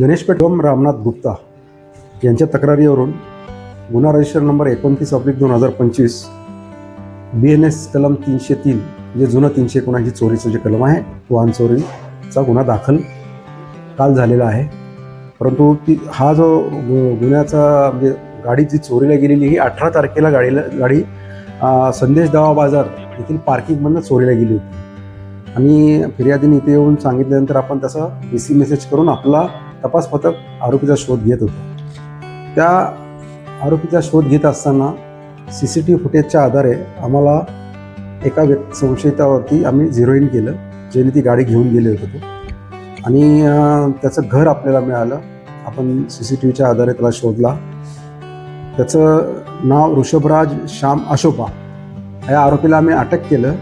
गणेश पेटवम रामनाथ गुप्ता यांच्या तक्रारीवरून गुन्हा रजिस्टर नंबर एकोणतीस अब्लिक दोन हजार पंचवीस बी एन एस कलम तीनशे तीन जे जुनं तीनशे एकोणऐंशी चोरीचं जे कलम आहे वाहन चोरीचा गुन्हा दाखल काल झालेला आहे. परंतु ती हा जो गु- गुन्ह्याचा म्हणजे गाडी जी चोरीला गेलेली ही अठरा तारखेला गाडीला गाडी संदेश दावा बाजार येथील पार्किंगमधनं चोरीला गेली होती. आणि फिर्यादीने इथे येऊन सांगितल्यानंतर आपण तसं डी सी मेसेज करून आपला तपास पथक आरोपीचा शोध घेत होतो. त्या आरोपीचा शोध घेत असताना सी सी टी व्ही फुटेजच्या आधारे आम्हाला एका व्यक् संशयितावरती आम्ही झिरोईन केलं ज्याने ती गाडी घेऊन गेले होते तो. आणि त्याचं घर आपल्याला मिळालं. आपण सी सी टी व्हीच्या आधारे त्याला शोधला. त्याचं नाव ऋषभराज श्याम अशोपा या आरोपीला आम्ही अटक केलं.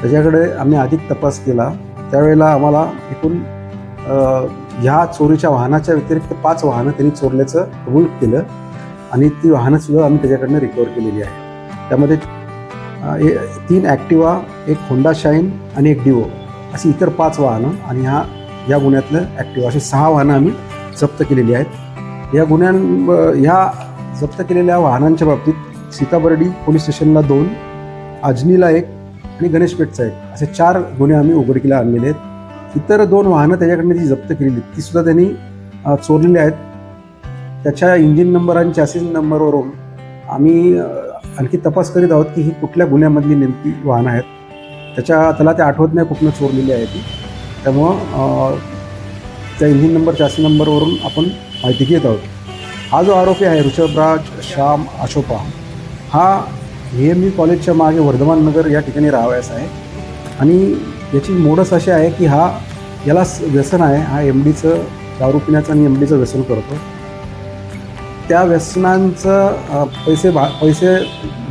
त्याच्याकडे आम्ही अधिक तपास केला. त्यावेळेला आम्हाला एकूण ह्या चोरीच्या वाहनाच्या व्यतिरिक्त पाच वाहनं त्यांनी चोरल्याचं कबूल केलं आणि ती वाहनंसुद्धा आम्ही त्याच्याकडनं रिकवर केलेली आहे. त्यामध्ये ए- तीन ॲक्टिवा एक होंडा शाईन आणि एक डिओ अशी इतर पाच वाहनं आणि ह्या या गुन्ह्यातलं ॲक्टिवा अशी सहा वाहनं आम्ही जप्त केलेली आहेत. या गुन्ह्यां ह्या जप्त केलेल्या वाहनांच्या बाबतीत सीताबर्डी पोलीस स्टेशनला दोन अजनीला एक आणि गणेशपेठचा एक असे चार गुन्हे आम्ही उघडकीला आणलेले आहेत. इतर दोन वाहनं त्याच्याकडनं जी जप्त केलेली आहेत, ती सुद्धा त्यांनी चोरलेली आहेत. त्याच्या इंजिन नंबर आणि चॅसिस नंबरवरून आम्ही आणखी तपास करीत आहोत की ही कुठल्या गुन्ह्यामधली नेमकी वाहनं आहेत. त्याच्या त्याला ते आठवत नाही कुठनं चोरलेली आहे ती त्यामुळं त्या इंजिन नंबर चॅसिस नंबरवरून आपण माहिती घेत आहोत. हा जो आरोपी आहे ऋषभराज श्याम अशोपा हा व्ही एम ई कॉलेजच्या मागे वर्धमान नगर या ठिकाणी राहावयास आहे. आणि याची मोडस अशी आहे की हा याला स- व्यसन आहे. हा एम डीचं दारू पिण्याचं आणि एम डीचं व्यसन करतो. त्या व्यसनांचं पैसे भा पैसे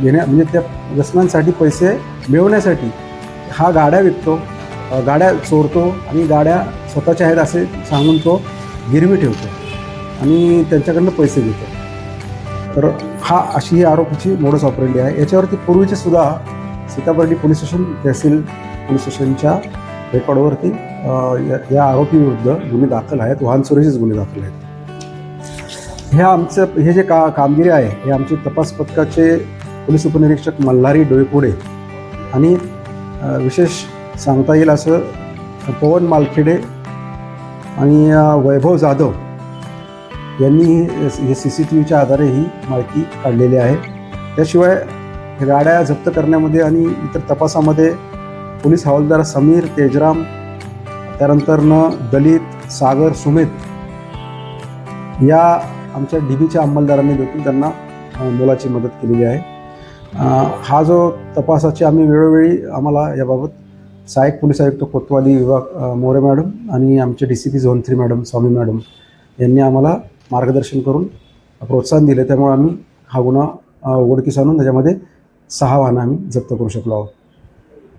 घेण्या म्हणजे त्या व्यसनांसाठी पैसे मिळवण्यासाठी हा गाड्या विकतो. गाड्या चोरतो आणि गाड्या स्वतःच्या आहेत असे सांगून तो गिरवी ठेवतो आणि त्यांच्याकडनं पैसे घेतो. तर हा अशी ही आरोपीची मोडस ऑपरेंडी आहे. याच्यावरती पूर्वीचे सुद्धा Sitabardi police station Tehsil police स्टेशनच्या रेकॉर्डवरती या- या आरोपीविरुद्ध गुन्हे दाखल आहेत. वाहन चोरीचेच गुन्हे दाखल आहेत. हे आमचं हे जे का कामगिरी आहे हे आमचे तपास पथकाचे पोलीस उपनिरीक्षक मल्हारी डोईपुडे आणि विशेष सांगता येईल असं पवन मालखेडे आणि वैभव जाधव यांनी हे सी सी टी व्हीच्या आधारे ही माहिती काढलेली आहे. त्याशिवाय गाड्या जप्त करण्यामध्ये आणि इतर तपासामध्ये पोलीस हवालदार समीर तेजराम त्यानंतरनं दलित सागर सुमित या आमच्या डी बीच्या अंमलदारांनी देखील त्यांना मोलाची मदत केलेली आहे. हा जो तपासाची आम्ही वेळोवेळी आम्हाला याबाबत सहाय्यक पोलीस आयुक्त कोतवाली विभाग मोरे मॅडम आणि आमचे D C P zone three madam Swami madam यांनी आम्हाला मार्गदर्शन करून प्रोत्साहन दिले. त्यामुळे आम्ही हा गुन्हा उघडकीस आणून त्याच्यामध्ये सहा वाहनं आम्ही जप्त करू शकलो आहोत.